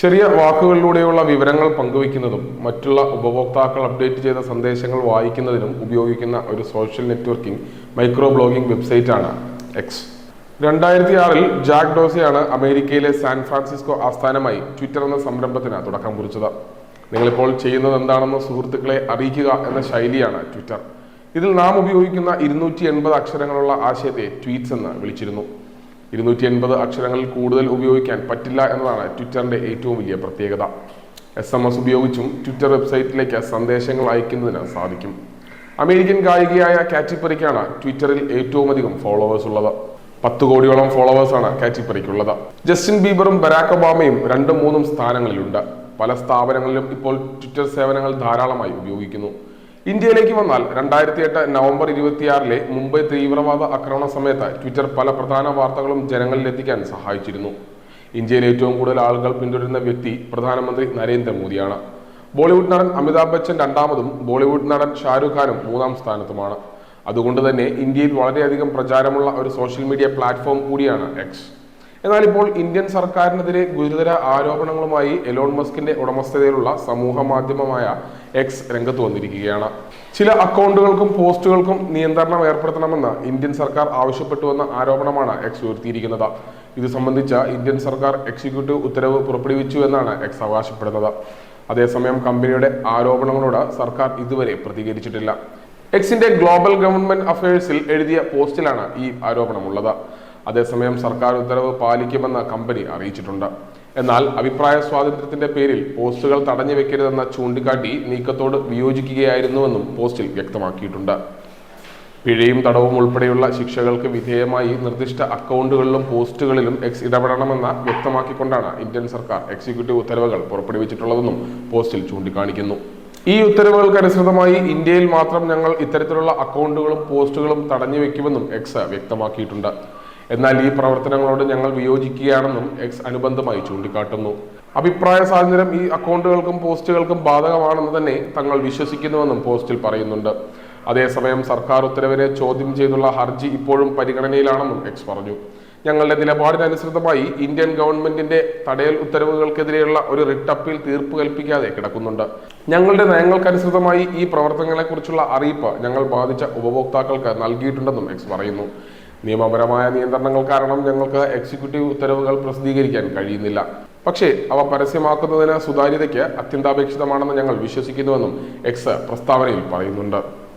ചെറിയ വാക്കുകളിലൂടെയുള്ള വിവരങ്ങൾ പങ്കുവയ്ക്കുന്നതും മറ്റുള്ള ഉപഭോക്താക്കൾ അപ്ഡേറ്റ് ചെയ്ത സന്ദേശങ്ങൾ വായിക്കുന്നതിനും ഉപയോഗിക്കുന്ന ഒരു സോഷ്യൽ നെറ്റ്വർക്കിംഗ് മൈക്രോ ബ്ലോഗിംഗ് വെബ്സൈറ്റാണ് എക്സ് രണ്ടായിരത്തി ആറിൽ ജാക്ക് ഡോസയാണ് അമേരിക്കയിലെ സാൻ ഫ്രാൻസിസ്കോ ആസ്ഥാനമായി ട്വിറ്റർ എന്ന സംരംഭത്തിന് തുടക്കം കുറിച്ചത്. നിങ്ങളിപ്പോൾ ചെയ്യുന്നത് എന്താണെന്ന് സുഹൃത്തുക്കളെ അറിയിക്കുക എന്ന ശൈലിയാണ് ട്വിറ്റർ. ഇതിൽ നാം ഉപയോഗിക്കുന്ന ഇരുന്നൂറ്റി എൺപത് അക്ഷരങ്ങളുള്ള ആശയത്തെ ട്വീറ്റ്സ് എന്ന് വിളിച്ചിരുന്നു. ഇരുന്നൂറ്റി എൺപത് അക്ഷരങ്ങളിൽ കൂടുതൽ ഉപയോഗിക്കാൻ പറ്റില്ല എന്നതാണ് ട്വിറ്ററിന്റെ ഏറ്റവും വലിയ പ്രത്യേകത. എസ് എം എസ് ഉപയോഗിച്ചും ട്വിറ്റർ വെബ്സൈറ്റിലേക്ക് സന്ദേശങ്ങൾ അയക്കുന്നതിന് സാധിക്കും. അമേരിക്കൻ ഗായികയായ കാറ്റിപ്പറിക്കാണ് ട്വിറ്ററിൽ ഏറ്റവും അധികം ഫോളോവേഴ്സ് ഉള്ളത്. പത്ത് കോടിയോളം ഫോളോവേഴ്സാണ് കാറ്റി പെറിക്കുള്ളത്. ജസ്റ്റിൻ ബീബറും ബരാക് ഒബാമയും രണ്ടും മൂന്നും സ്ഥാനങ്ങളിലുണ്ട്. പല സ്ഥാപനങ്ങളിലും ഇപ്പോൾ ട്വിറ്റർ സേവനങ്ങൾ ധാരാളമായി ഉപയോഗിക്കുന്നു. ഇന്ത്യയിലേക്ക് വന്നാൽ രണ്ടായിരത്തി എട്ട് നവംബർ ഇരുപത്തിയാറിലെ മുംബൈ തീവ്രവാദ ആക്രമണ സമയത്ത് ട്വിറ്റർ പല പ്രധാന വാർത്തകളും ജനങ്ങളിൽ എത്തിക്കാൻ സഹായിച്ചിരുന്നു. ഇന്ത്യയിൽ ഏറ്റവും കൂടുതൽ ആളുകൾ പിന്തുടരുന്ന വ്യക്തി പ്രധാനമന്ത്രി നരേന്ദ്രമോദിയാണ്. ബോളിവുഡ് നടൻ അമിതാഭ് ബച്ചൻ രണ്ടാമതും ബോളിവുഡ് നടൻ ഷാരൂഖ് ഖാനും മൂന്നാം സ്ഥാനത്തുമാണ്. അതുകൊണ്ട് തന്നെ ഇന്ത്യയിൽ വളരെയധികം പ്രചാരമുള്ള ഒരു സോഷ്യൽ മീഡിയ പ്ലാറ്റ്ഫോം കൂടിയാണ് എക്സ്. എന്നാൽ ഇപ്പോൾ ഇന്ത്യൻ സർക്കാരിനെതിരെ ഗുരുതര ആരോപണങ്ങളുമായി എലോൺ മസ്കിന്റെ ഉടമസ്ഥതയിലുള്ള സമൂഹ മാധ്യമമായ എക്സ് രംഗത്ത് വന്നിരിക്കുകയാണ്. ചില അക്കൗണ്ടുകൾക്കും പോസ്റ്റുകൾക്കും നിയന്ത്രണം ഏർപ്പെടുത്തണമെന്ന് ഇന്ത്യൻ സർക്കാർ ആവശ്യപ്പെട്ടുവെന്ന ആരോപണമാണ് എക്സ് ഉയർത്തിയിരിക്കുന്നത്. ഇത് സംബന്ധിച്ച ഇന്ത്യൻ സർക്കാർ എക്സിക്യൂട്ടീവ് ഉത്തരവ് പുറപ്പെടുവിച്ചു എന്നാണ് എക്സ് അവകാശപ്പെടുന്നത്. അതേസമയം കമ്പനിയുടെ ആരോപണങ്ങളോട് സർക്കാർ ഇതുവരെ പ്രതികരിച്ചിട്ടില്ല. എക്സിന്റെ ഗ്ലോബൽ ഗവൺമെന്റ് അഫയേഴ്സിൽ എഴുതിയ പോസ്റ്റിലാണ് ഈ ആരോപണമുള്ളത്. അതേസമയം സർക്കാർ ഉത്തരവ് പാലിക്കുമെന്ന് കമ്പനി അറിയിച്ചിട്ടുണ്ട്. എന്നാൽ അഭിപ്രായ സ്വാതന്ത്ര്യത്തിന്റെ പേരിൽ പോസ്റ്റുകൾ തടഞ്ഞു വെക്കരുതെന്ന ചൂണ്ടിക്കാട്ടി നീക്കത്തോട് വിയോജിക്കുകയായിരുന്നുവെന്നും പോസ്റ്റിൽ വ്യക്തമാക്കിയിട്ടുണ്ട്. പിഴയും തടവും ഉൾപ്പെടെയുള്ള ശിക്ഷകൾക്ക് വിധേയമായി നിർദ്ദിഷ്ട അക്കൗണ്ടുകളിലും പോസ്റ്റുകളിലും എക്സ് ഇടപെടണമെന്ന് വ്യക്തമാക്കിക്കൊണ്ടാണ് ഇന്ത്യൻ സർക്കാർ എക്സിക്യൂട്ടീവ് ഉത്തരവുകൾ പുറപ്പെടുവിച്ചിട്ടുള്ളതെന്നും പോസ്റ്റിൽ ചൂണ്ടിക്കാണിക്കുന്നു. ഈ ഉത്തരവുകൾക്കനുസൃതമായി ഇന്ത്യയിൽ മാത്രം ഞങ്ങൾ ഇത്തരത്തിലുള്ള അക്കൗണ്ടുകളും പോസ്റ്റുകളും തടഞ്ഞു വെക്കുമെന്നും എക്സ് വ്യക്തമാക്കിയിട്ടുണ്ട്. എന്നാൽ ഈ പ്രവർത്തനങ്ങളോട് ഞങ്ങൾ വിയോജിക്കുകയാണെന്നും എക്സ് അനുബന്ധമായി ചൂണ്ടിക്കാട്ടുന്നു. അഭിപ്രായ സ്വാതന്ത്ര്യം ഈ അക്കൗണ്ടുകൾക്കും പോസ്റ്റുകൾക്കും ബാധകമാണെന്ന് തന്നെ തങ്ങൾ വിശ്വസിക്കുന്നുവെന്നും പോസ്റ്റിൽ പറയുന്നുണ്ട്. അതേസമയം സർക്കാർ ഉത്തരവിനെ ചോദ്യം ചെയ്തുള്ള ഹർജി ഇപ്പോഴും പരിഗണനയിലാണെന്നും എക്സ് പറഞ്ഞു. ഞങ്ങളുടെ നിലപാടിനനുസൃതമായി ഇന്ത്യൻ ഗവൺമെന്റിന്റെ തടയൽ ഉത്തരവുകൾക്കെതിരെയുള്ള ഒരു റിട്ട് അപ്പീൽ തീർപ്പ് കൽപ്പിക്കാതെ കിടക്കുന്നുണ്ട്. ഞങ്ങളുടെ നയങ്ങൾക്കനുസൃതമായി ഈ പ്രവർത്തനങ്ങളെക്കുറിച്ചുള്ള അറിയിപ്പ് ഞങ്ങൾ ബാധിച്ച ഉപഭോക്താക്കൾക്ക് നൽകിയിട്ടുണ്ടെന്നും എക്സ് പറയുന്നു. നിയമപരമായ നിയന്ത്രണങ്ങൾ കാരണം ഞങ്ങൾക്ക് എക്സിക്യൂട്ടീവ് ഉത്തരവുകൾ പ്രസിദ്ധീകരിക്കാൻ കഴിയുന്നില്ല. പക്ഷേ അവ പരസ്യമാക്കുന്നതിന് സുതാര്യതയ്ക്ക് അത്യന്താപേക്ഷിതമാണെന്ന് ഞങ്ങൾ വിശ്വസിക്കുന്നുവെന്നും എക്സ് പ്രസ്താവനയിൽ പറയുന്നുണ്ട്.